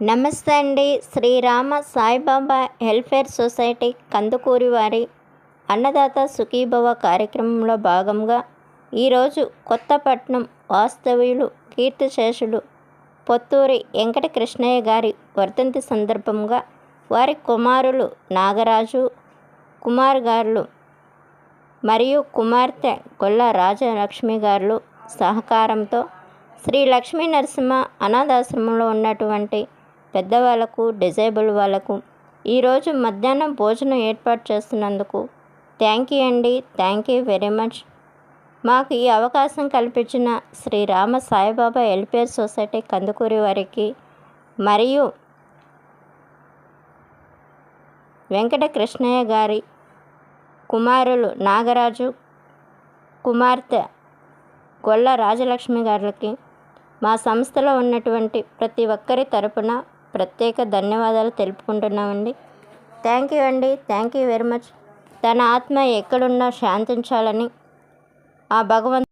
నమస్తే అండి. Srirama Saibaba welfare society Kandukuri వారి అన్నదాత సుఖీభవ కార్యక్రమంలో భాగంగా ఈరోజు కొత్తపట్నం వాస్తవ్యులు కీర్తిశేషులు పొత్తూరి వెంకటకృష్ణయ్య గారి వర్ధంతి సందర్భంగా వారి కుమారులు నాగరాజు కుమార్ గారులు మరియు కుమార్తె గొల్ల రాజలక్ష్మి గారులు సహకారంతో శ్రీ లక్ష్మీ నరసింహ అనాథాశ్రమంలో ఉన్నటువంటి పెద్దవాళ్ళకు డిజేబుల్ వాళ్ళకు ఈరోజు మధ్యాహ్నం భోజనం ఏర్పాటు చేస్తున్నందుకు థ్యాంక్ యూ అండి. Thank you very much. మాకు ఈ అవకాశం కల్పించిన శ్రీ రామ సాయిబాబా వెల్ఫేర్ సొసైటీ కందుకూరి వారికి మరియు వెంకటకృష్ణయ్య గారి కుమారులు నాగరాజు కుమార్తె గొల్ల రాజలక్ష్మి గారికి మా సంస్థలో ఉన్నటువంటి ప్రతి ఒక్కరి తరపున ప్రత్యేక ధన్యవాదాలు తెలుపుకుంటున్నామండి. థ్యాంక్ యూ అండి. థ్యాంక్ యూ వెరీ మచ్ తన ఆత్మ ఎక్కడున్నా శాంతించాలని ఆ భగవంతు